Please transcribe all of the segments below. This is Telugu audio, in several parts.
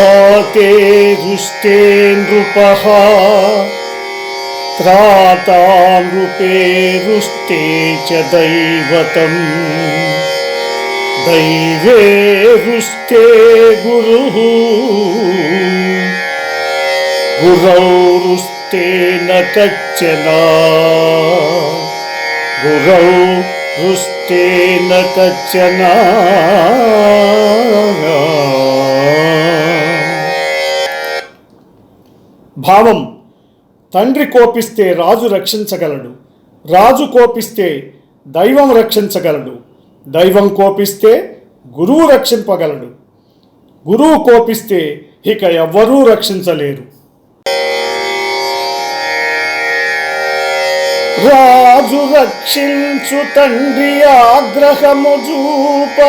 తాతే రుష్టే నృపः త్రాతా నృపే రుష్టే చ దైవతం. దైవే రుష్టే గురుः గురౌ రుష్టే న కచ్చన గురౌ రుష్టే న భావం. తండ్రి కోపిస్తే రాజు రక్షించగలడు. రాజు కోపిస్తే దైవం రక్షించగలడు. దైవం కోపిస్తే గురువు రక్షింపగలడు. గురువు కోపిస్తే ఇక ఎవ్వరూ రక్షించలేరు. రాజు రక్షించు తండ్రి ఆగ్రహము చూప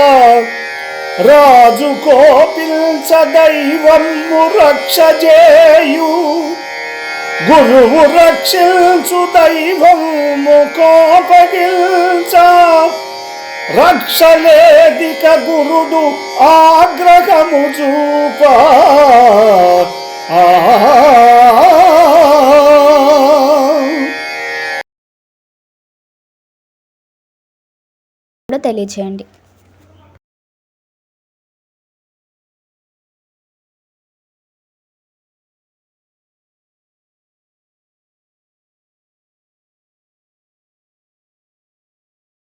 రాజు కోపించ దైవము రక్షజేయు గురువు రక్షించు దైవము కోపగిల్చ రక్షలేదిక గురుడు ఆగ్రహము చూప. తెలియచేయండి.